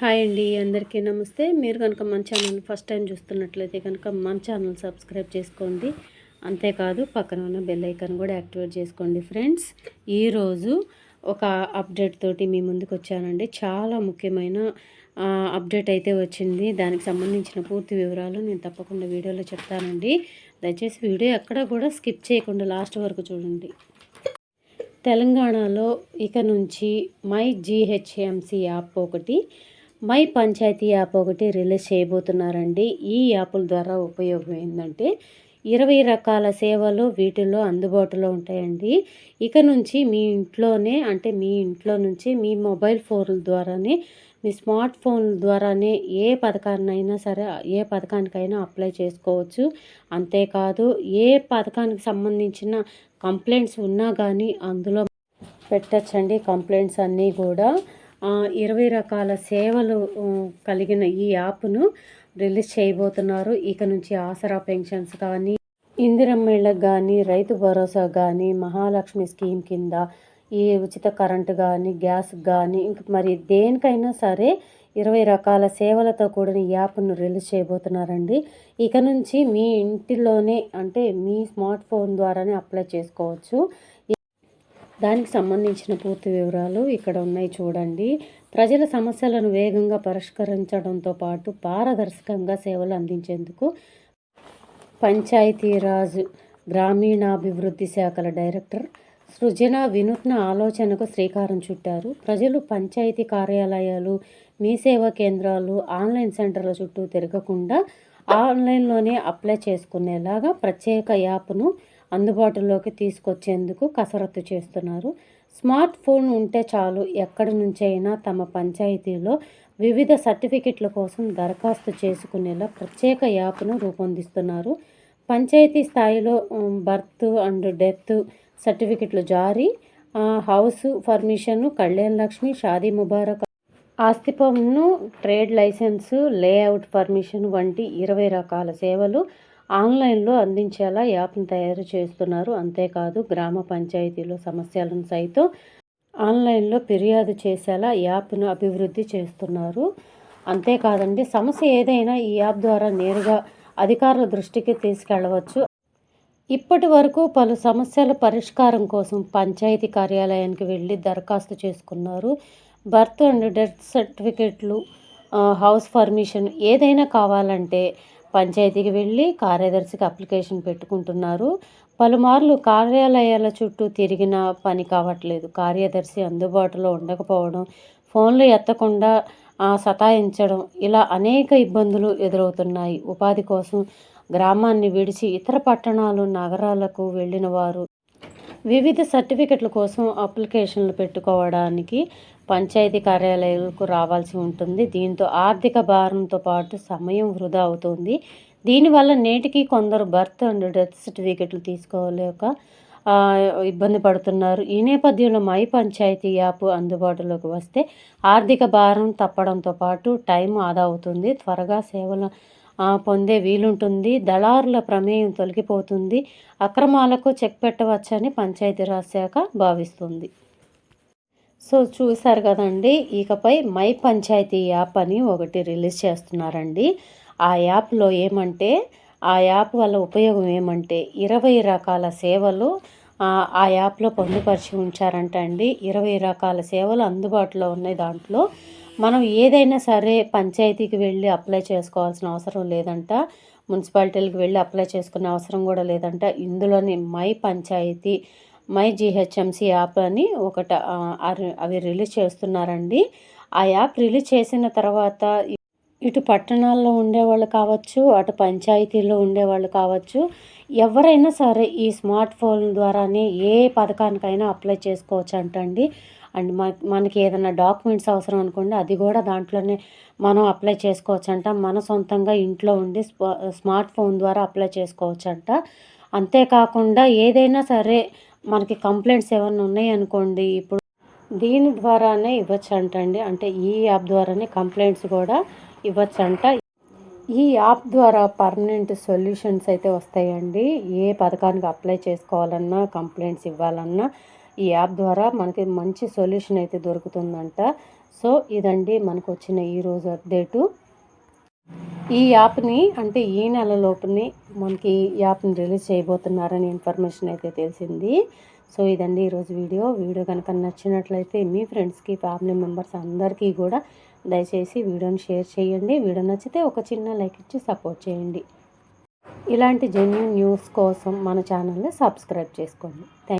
Hi అండి అందరికీ నమస్తే. మీరు కనుక మన ఛానల్ ఫస్ట్ టైం చూస్తున్నట్లయితే కనుక మన ఛానల్ సబ్స్క్రైబ్ చేసుకోండి. అంతేకాదు పక్కన ఉన్న బెల్ ఐకాన్ కూడా యాక్టివేట్ చేసుకోండి ఫ్రెండ్స్. ఈరోజు ఒక అప్డేట్ తోటి మీ ముందుకు వచ్చానండి. చాలా ముఖ్యమైన అప్డేట్ అయితే వచ్చింది. దానికి సంబంధించిన పూర్తి వివరాలు నేను తప్పకుండా వీడియోలో చెప్తానండి. దయచేసి వీడియో ఎక్కడ కూడా స్కిప్ చేయకుండా లాస్ట్ వరకు చూడండి. తెలంగాణలో ఇక నుంచి మై జీహెచ్ఎంసీ యాప్ ఒకటి మై పంచాయతీ యాప్ ఒకటి రిలీజ్ చేయబోతున్నారండి. ఈ యాప్ల ద్వారా ఉపయోగం ఏంటంటే ఇరవై రకాల సేవలు వీటిలో అందుబాటులో ఉంటాయండి. ఇక నుంచి మీ ఇంట్లోనే అంటే మీ ఇంట్లో నుంచి మీ మొబైల్ ఫోన్ల ద్వారానే మీ స్మార్ట్ ఫోన్ ద్వారానే ఏ పథకాన్నైనా సరే ఏ పథకానికైనా అప్లై చేసుకోవచ్చు. అంతేకాదు ఏ పథకానికి సంబంధించిన కంప్లైంట్స్ ఉన్నా కానీ అందులో పెట్టచ్చండి కంప్లైంట్స్ అన్నీ కూడా. ఇరవై రకాల సేవలు కలిగిన ఈ యాప్ను రిలీజ్ చేయబోతున్నారు. ఇక నుంచి ఆసరా పెన్షన్స్ కానీ ఇందిరమ్మేళ్ళకు కానీ రైతు భరోసా కానీ మహాలక్ష్మి స్కీమ్ కింద ఈ ఉచిత కరెంటు కానీ గ్యాస్ కానీ ఇంక మరి దేనికైనా సరే ఇరవై రకాల సేవలతో కూడిన యాప్ను రిలీజ్ చేయబోతున్నారండి. ఇక నుంచి మీ ఇంటిలోనే అంటే మీ స్మార్ట్ ఫోన్ ద్వారానే అప్లై చేసుకోవచ్చు. దానికి సంబంధించిన పూర్తి వివరాలు ఇక్కడ ఉన్నాయి చూడండి. ప్రజల సమస్యలను వేగంగా పరిష్కరించడంతో పాటు పారదర్శకంగా సేవలు అందించేందుకు పంచాయతీరాజ్ గ్రామీణాభివృద్ధి శాఖల డైరెక్టర్ సృజన వినూత్న ఆలోచనకు శ్రీకారం చుట్టారు. ప్రజలు పంచాయతీ కార్యాలయాలు మీ సేవా కేంద్రాలు ఆన్లైన్ సెంటర్ల చుట్టూ తిరగకుండా ఆన్లైన్లోనే అప్లై చేసుకునేలాగా ప్రత్యేక యాప్ను అందుబాటులోకి తీసుకొచ్చేందుకు కసరత్తు చేస్తున్నారు. స్మార్ట్ ఫోన్ ఉంటే చాలు ఎక్కడి నుంచైనా తమ పంచాయతీలో వివిధ సర్టిఫికెట్ల కోసం దరఖాస్తు చేసుకునేలా ప్రత్యేక యాప్ను రూపొందిస్తున్నారు. పంచాయతీ స్థాయిలో బర్త్ అండ్ డెత్ సర్టిఫికెట్లు జారీ హౌస్ పర్మిషన్ కళ్యాణ్ లక్ష్మి షాదీ ముబారక్ ఆస్తిపన్ను ట్రేడ్ లైసెన్సు లేఅవుట్ పర్మిషన్ వంటి ఇరవై రకాల సేవలు ఆన్లైన్లో అందించేలా యాప్ను తయారు చేస్తున్నారు. అంతేకాదు గ్రామ పంచాయతీలో సమస్యలను సైతం ఆన్లైన్లో ఫిర్యాదు చేసేలా యాప్ను అభివృద్ధి చేస్తున్నారు. అంతేకాదండి సమస్య ఏదైనా ఈ యాప్ ద్వారా నేరుగా అధికారుల దృష్టికి తీసుకెళ్ళవచ్చు ఇప్పటి వరకు పలు సమస్యల పరిష్కారం కోసం పంచాయతీ కార్యాలయానికి వెళ్ళి దరఖాస్తు చేసుకున్నారు. బర్త్ అండ్ డెత్ సర్టిఫికెట్లు హౌస్ పర్మిషన్ ఏదైనా కావాలంటే పంచాయతీకి వెళ్ళి కార్యదర్శికి అప్లికేషన్ పెట్టుకుంటున్నారు. పలుమార్లు కార్యాలయాల చుట్టూ తిరిగిన పని కావట్లేదు. కార్యదర్శి అందుబాటులో ఉండకపోవడం ఫోన్లు ఎత్తకుండా సతాయించడం ఇలా అనేక ఇబ్బందులు ఎదురవుతున్నాయి. ఉపాధి కోసం గ్రామాన్ని విడిచి ఇతర పట్టణాలు నగరాలకు వెళ్ళిన వారు వివిధ సర్టిఫికెట్ల కోసం అప్లికేషన్లు పెట్టుకోవడానికి పంచాయతీ కార్యాలయాలకు రావాల్సి ఉంటుంది. దీంతో ఆర్థిక భారంతో పాటు సమయం వృధా అవుతుంది. దీనివల్ల నేటికి కొందరు బర్త్ అండ్ డెత్ సర్టిఫికెట్లు తీసుకోలేక ఇబ్బంది పడుతున్నారు. ఈ నేపథ్యంలో మై పంచాయతీ యాప్ అందుబాటులోకి వస్తే ఆర్థిక భారం తప్పడంతో పాటు టైం ఆదా అవుతుంది. త్వరగా సేవలు పొందే వీలుంటుంది. దళారుల ప్రమేయం తొలగిపోతుంది. అక్రమాలకు చెక్ పెట్టవచ్చని పంచాయతీరాజ్ శాఖ భావిస్తుంది. సో చూశారు కదండి. ఇకపై మై పంచాయతీ యాప్ అని ఒకటి రిలీజ్ చేస్తున్నారండి. ఆ యాప్లో ఏమంటే ఆ యాప్ వల్ల ఉపయోగం ఏమంటే ఇరవై రకాల సేవలు ఆ, ఆ యాప్లో పొందుపరిచి ఉంచారంట అండి ఇరవై రకాల సేవలు అందుబాటులో ఉన్నాయి దాంట్లో. మనం ఏదైనా సరే పంచాయతీకి వెళ్ళి అప్లై చేసుకోవాల్సిన అవసరం లేదంట. మున్సిపాలిటీలకు వెళ్ళి అప్లై చేసుకునే అవసరం కూడా లేదంట. ఇందులోనే my panchayat my GHMC app అని ఒకట అవి రిలీజ్ చేస్తున్నారండి. ఆ యాప్ రిలీజ్ చేసిన తర్వాత ఇటు పట్టణాల్లో ఉండేవాళ్ళు కావచ్చు అటు పంచాయతీలో ఉండేవాళ్ళు కావచ్చు ఎవరైనా సరే ఈ స్మార్ట్ ఫోన్ ద్వారానే ఏ పథకానికైనా అప్లై చేసుకోవచ్చు అంటండి అండ్ మన మనకి ఏదైనా డాక్యుమెంట్స్ అవసరం అనుకోండి అది కూడా దాంట్లోనే మనం అప్లై చేసుకోవచ్చు అంట మన సొంతంగా ఇంట్లో ఉండి స్మార్ట్ ఫోన్ ద్వారా అప్లై చేసుకోవచ్చు అంట అంతేకాకుండా ఏదైనా సరే మనకి కంప్లైంట్స్ ఏమైనా ఉన్నాయనుకోండి ఇప్పుడు దీని ద్వారానే ఇవ్వచ్చు అంటండి అంటే ఈ యాప్ ద్వారానే కంప్లైంట్స్ కూడా ఇవ్వచ్చు అంట ఈ యాప్ ద్వారా పర్మనెంట్ సొల్యూషన్స్ అయితే వస్తాయండి. ఏ పథకానికి అప్లై చేసుకోవాలన్నా కంప్లైంట్స్ ఇవ్వాలన్నా. ఈ యాప్ ద్వారా మనకి మంచి సొల్యూషన్ అయితే దొరుకుతుందంట. సో ఇదండి మనకు వచ్చిన ఈరోజు అప్డేటు. ఈ యాప్ని అంటే ఈ నెల లోపుని మనకి ఈ యాప్ని రిలీజ్ చేయబోతున్నారని ఇన్ఫర్మేషన్ అయితే తెలిసింది. సో ఇదండి ఈరోజు వీడియో. వీడియో కనుక నచ్చినట్లయితే మీ ఫ్రెండ్స్కి ఫ్యామిలీ మెంబర్స్ అందరికీ కూడా దయచేసి వీడియోని షేర్ చేయండి. వీడియో నచ్చితే ఒక చిన్న లైక్ ఇచ్చి సపోర్ట్ చేయండి. ఇలాంటి జెన్యున్ న్యూస్ కోసం మన ఛానల్ని సబ్స్క్రైబ్ చేసుకోండి. థ్యాంక్